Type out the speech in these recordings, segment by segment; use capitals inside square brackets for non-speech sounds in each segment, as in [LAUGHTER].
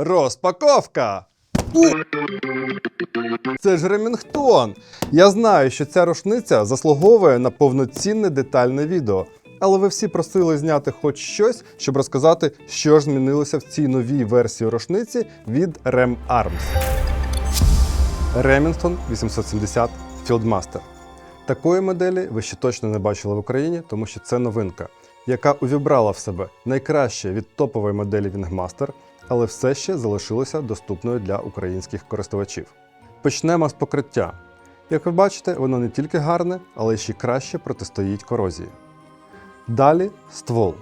Розпаковка! Це ж Ремінгтон! Я знаю, що ця рушниця заслуговує на повноцінне детальне відео. Але ви всі просили зняти хоч щось, щоб розказати, що ж змінилося в цій новій версії рушниці від Rem Arms. Remington 870 Fieldmaster. Такої моделі ви ще точно не бачили в Україні, тому що це новинка, яка увібрала в себе найкраще від топової моделі Wingmaster, але все ще залишилася доступною для українських користувачів. Почнемо з покриття. Як ви бачите, воно не тільки гарне, але ще краще протистоїть корозії. Далі ствол.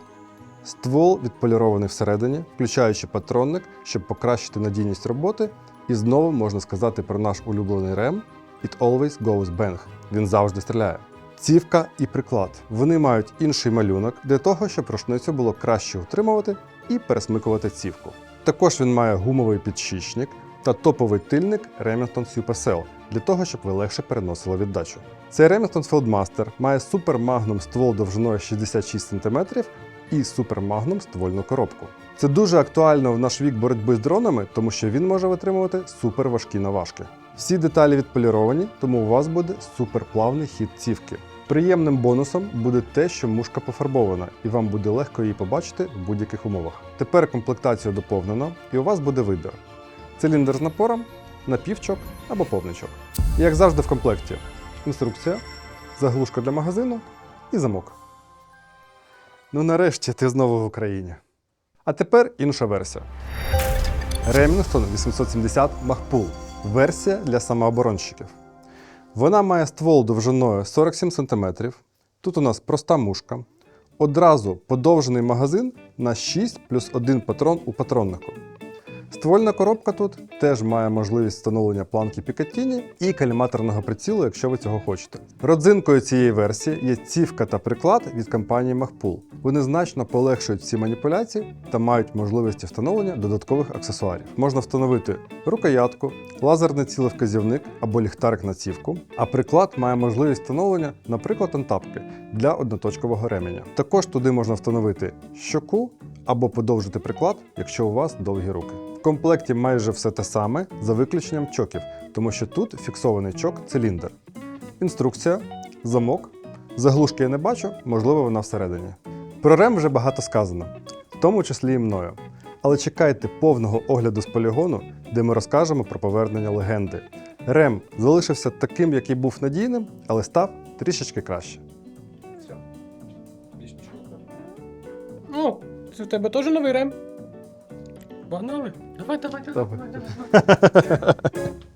Ствол відполірований всередині, включаючи патронник, щоб покращити надійність роботи. І знову можна сказати про наш улюблений рем It always goes bang. Він завжди стріляє. Цівка і приклад. Вони мають інший малюнок для того, щоб рушницю було краще утримувати і пересмикувати цівку. Також він має гумовий підшічник та топовий тильник Remington Supercell для того, щоб ви легше переносили віддачу. Цей Remington Fieldmaster має супер магнум ствол довжиною 66 см і супер магнум ствольну коробку. Це дуже актуально в наш вік боротьби з дронами, тому що він може витримувати супер важкі наважки. Всі деталі відполіровані, тому у вас буде суперплавний хід цівки. Приємним бонусом буде те, що мушка пофарбована, і вам буде легко її побачити в будь-яких умовах. Тепер комплектацію доповнено, і у вас буде вибір: циліндр з напором, напівчок або повничок. Як завжди в комплекті: інструкція, заглушка для магазину і замок. Ну нарешті ти знову в Україні. А тепер інша версія. Remington 870 Махпул. Версія для самооборонщиків. Вона має ствол довжиною 47 см. Тут у нас проста мушка. Одразу подовжений магазин на 6 плюс 1 патрон у патроннику. Ствольна коробка тут теж має можливість встановлення планки Пікатіні і каліматорного прицілу, якщо ви цього хочете. Родзинкою цієї версії є цівка та приклад від компанії Magpul. Вони значно полегшують ці маніпуляції та мають можливості встановлення додаткових аксесуарів. Можна встановити рукоятку, лазерний цілевказівник або ліхтарик на цівку, а приклад має можливість встановлення, наприклад, антапки для одноточкового ременя. Також туди можна встановити щоку або подовжити приклад, якщо у вас довгі руки. Комплекті майже все те саме за виключенням чоків, тому що тут фіксований чок-циліндр. Інструкція, замок. Заглушки я не бачу, можливо, вона всередині. Про рем вже багато сказано, в тому числі і мною. Але чекайте повного огляду з полігону, де ми розкажемо про повернення легенди. Рем залишився таким, який був надійним, але став трішечки краще. Все. О, це в тебе теж новий рем. Погнали. Давай, давай, давай, Давай. давай, давай. [LAUGHS]